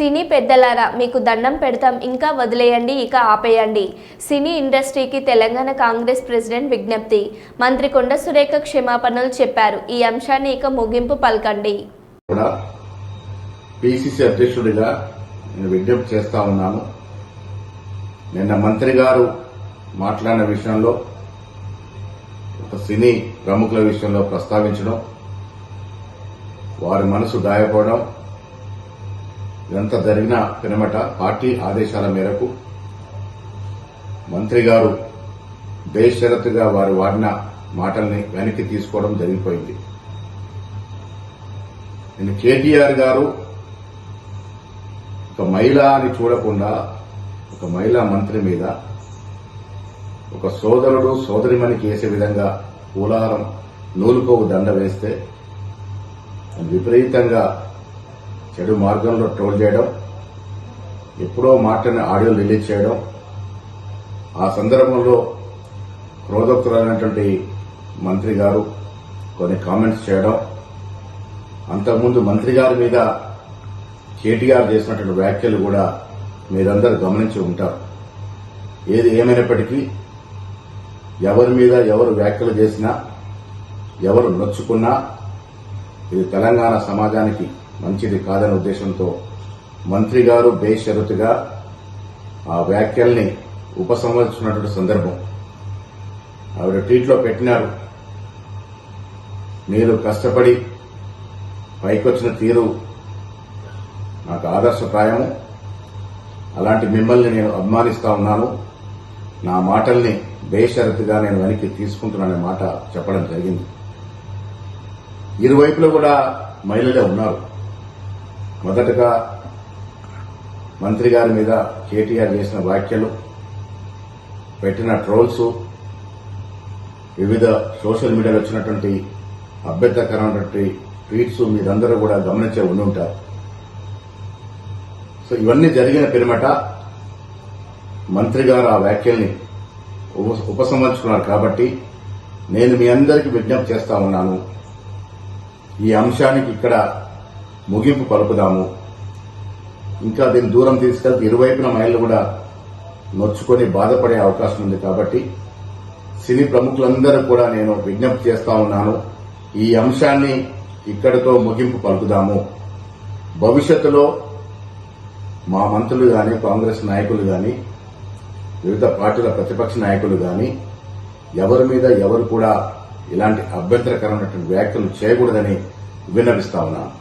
సినీ పెద్దలారా మీకు దండం పెడతాం. ఇంకా వదిలేయండి ఇక ఆపేయండి. సినీ ఇండస్ట్రీకి తెలంగాణ కాంగ్రెస్ ప్రెసిడెంట్ విజ్ఞప్తి. మంత్రి కొండ సురేఖ క్షమాపణలు చెప్పారు. ఈ అంశాన్ని ఇక ముగింపు పలకండి. పిసిసి అధ్యక్షుడిగా నేను విజ్ఞప్తి చేస్తా ఉన్నాను. నిన్న మంత్రి గారు మాట్లాడిన విషయంలో ఒక సినీ ప్రముఖుల విషయంలో ప్రస్తావించడం వారి మనసు గాయపడడం ఇదంతా జరిగిన పినమట పార్టీ ఆదేశాల మేరకు మంత్రి గారు బేషరతుగా వారు వాడిన మాటల్ని వెనక్కి తీసుకోవడం జరిగిపోయింది. నేను కేటీఆర్ గారు ఒక మహిళ అని చూడకుండా ఒక మహిళా మంత్రి మీద ఒక సోదరుడు సోదరిమణికి వేసే విధంగా పూలారం నూలుకోవు దండ వేస్తే విపరీతంగా చెడు మార్గంలో ట్రోల్ చేయడం ఎప్పుడో మాటని ఆడియో రిలీజ్ చేయడం ఆ సందర్భంలో క్రోధోక్తులైనటువంటి మంత్రి గారు కొన్ని కామెంట్స్ చేయడం అంతకుముందు మంత్రి గారి మీద కేటీఆర్ చేసినటువంటి వ్యాఖ్యలు కూడా మీరందరూ గమనించి ఉంటారు. ఏది ఏమైనప్పటికీ ఎవరి మీద ఎవరు వ్యాఖ్యలు చేసినా ఎవరు నొచ్చుకున్నా ఇది తెలంగాణ సమాజానికి మంచిది కాదనే ఉద్దేశంతో మంత్రి గారు బేషరతుగా ఆ వ్యాఖ్యల్ని ఉపసంహరించుకున్నటువంటి సందర్భం. ఆవిడ ట్వీట్లో పెట్టినారు. మీరు కష్టపడి పైకొచ్చిన తీరు నాకు ఆదర్శప్రాయము. అలాంటి మిమ్మల్ని నేను అభిమానిస్తా ఉన్నాను. నా మాటల్ని బేషరతుగా నేను వెనక్కి తీసుకుంటున్నాననే మాట చెప్పడం జరిగింది. ఇరువైపులో కూడా మహిళలే ఉన్నారు. మొదటగా మంత్రి గారి మీద కేటీఆర్ చేసిన వ్యాఖ్యలు పెట్టిన ట్రోల్స్ వివిధ సోషల్ మీడియాలో వచ్చినటువంటి అభ్యంతరకరమైనటువంటి ట్వీట్స్ మీరందరూ కూడా గమనించే ఉండి ఉంటారు. సో ఇవన్నీ జరిగిన పిరమట మంత్రి గారు ఆ వ్యాఖ్యల్ని ఉప- ఉపసంహరించుకున్నారు కాబట్టి నేను మీ అందరికీ విజ్ఞప్తి చేస్తా ఉన్నాను. ఈ అంశానికి ఇక్కడ ముగింపు పలుకుదాము. ఇంకా దీన్ని దూరం తీసుకెళ్తే ఇరువైపున మహిళలు కూడా నొచ్చుకొని బాధపడే అవకాశం ఉంది కాబట్టి సినీ ప్రముఖులందరూ కూడా నేను విజ్ఞప్తి చేస్తా ఉన్నాను. ఈ అంశాన్ని ఇక్కడితో ముగింపు పలుకుదాము. భవిష్యత్తులో మా మంత్రులు గాని కాంగ్రెస్ నాయకులు గాని వివిధ పార్టీల ప్రతిపక్ష నాయకులు గాని ఎవరి మీద ఎవరు కూడా ఇలాంటి అభ్యంతరకరమైనటువంటి వ్యాఖ్యలు చేయకూడదని విన్నవిస్తా ఉన్నాను.